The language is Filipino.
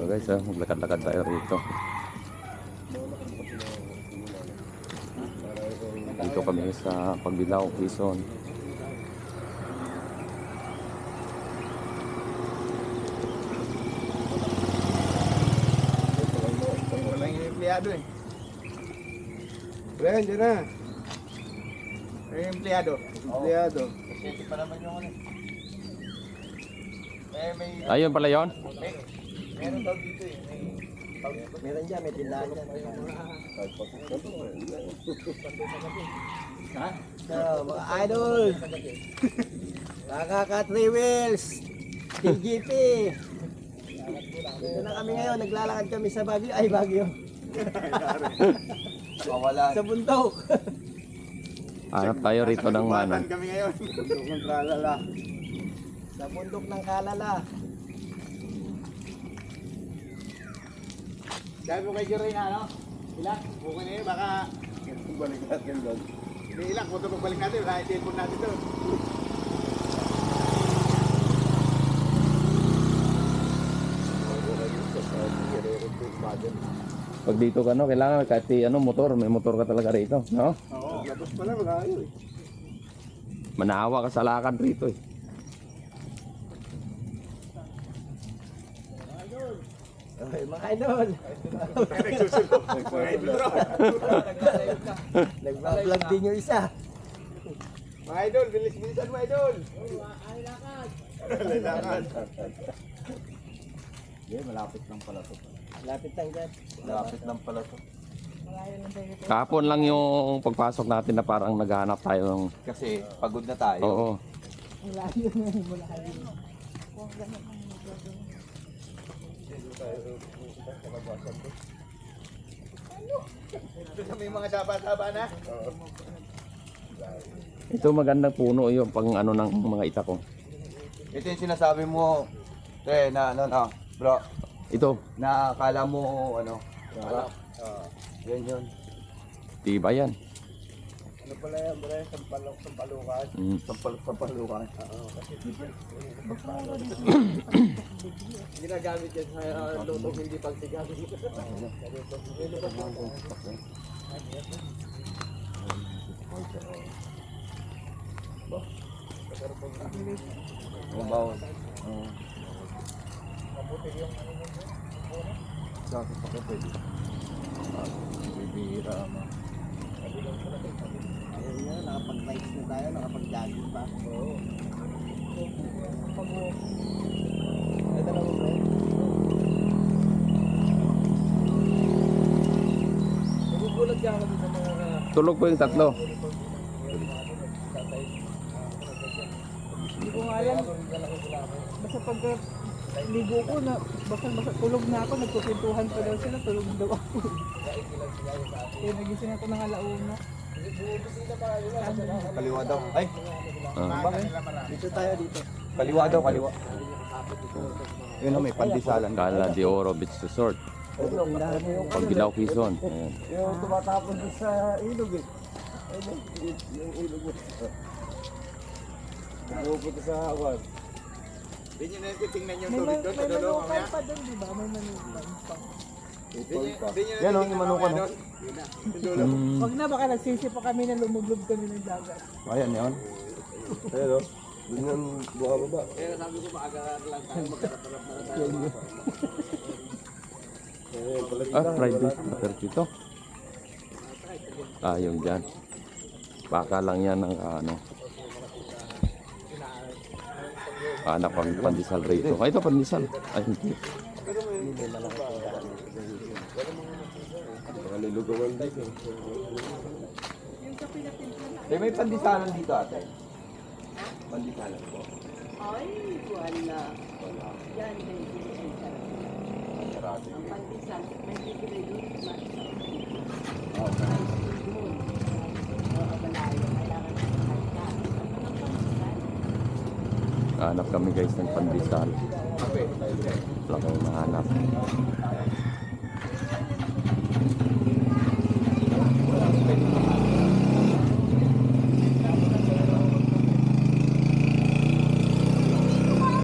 So guys, ah, maglakad-lakad tayo rito. Dito kami sa Pagbilao, Quezon. Empleyado eh. Pre, dyan na. Empleyado? Empleyado. Kasi pa naman yung ano eh. Eh. Ayun pala yon. may meron daw dito eh. Meron dyan, may tindahan dyan. Ha? So, mga idol! Nakaka 3 wheels! TGP! Dito na kami ngayon, naglalakad kami sa Baguio. Ay, Baguio. Mawala. sa bundok. Hanap tayo rito ng ano. kami ngayon. Bundok ng Kalala. Sa bundok ng Kalala. Sabi mo kay Jerry na, ano? Ilak, bukan na yun, baka... Balik natin doon. Hindi ilak, kung pagbalik natin, baka i-telepon natin doon. Pag dito ka no, kailangan kahit ano motor, may motor ka talaga rito, no? Oo, labas pala, malayo eh. Manawa ka sa lakad rito eh. Okay, mga idol. Nagbablog din yung isa. Mga idol, bilis-bilisan mga idol. Ay, lakad. Ay, lakad. Yeah, malapit lang pala to. Lapit lang dyan. Malapit lang pala to. Kahapon lang yung pagpasok natin na parang naghahanap tayo ng... Kasi pagod na tayo. Oo. Ito sa may mga saba-saba na. Ito magandang puno yung pang ano ng mga ita ko. Ito yung sinasabi mo, tre, na ano na, bro, Ito, na akala mo, ano, ano, yan yun. tiba yan. Ano pala yan, bro? Sampalok, sampalukan. Mm. Sampal, sampalukan. Ginagamit yan sa uh, lutong hindi pagsigang. Ang bawal. Oo. Sa akin pa ka pwede. Ah, Bibira mo. Ayun nga, nakapag-bikes na tayo, nakapag-jogging pa. Oo. Ito na mo, bro. Nagugulat ka ako sa mga Tulog po yung tatlo. Hindi ko nga alam. Basta pagka ligo ko na, basta basta tulog na ako, nagkukwentuhan pa daw sila, tulog daw ako. Kaya nagising ako ng alauna. Kaliwa daw. Ay, Ah. Dito tayo dito. kaliwa daw, kaliwa. Yun o, may pandisalan. Cala de Oro Beach Resort. Pagbilao, Quezon. Yung tumatapon doon sa ilog eh. Ayun, yung ilog eh. Sa awan. Hindi nyo na titingnan yung May, tubig doon sa may dulo manukan mamaya. pa doon, di ba? May manukan pa. Yan o, yung manukan o. Mm. Wag na, baka nagsisi pa kami na lumublob kami ng dagat. Ayan yun. Ayun o. Yun yung buha baba. Ah, private property to. Ah, yung dyan. Baka lang yan ng ano. Anak pang pandesal rito. Ah, ito pandesal. Ay, hindi. Nalilugawan dito. Eh, may pandisalan dito ate. Pandisalan po. Ay, wala. Yan, may bibigay Ang pandesal, may bibigay doon. Okay. Doon. Oo, malayo. Kailangan ng kalta. Ano ng pandesal? Hanap kami guys ng pandesal. Wala kami mahanap.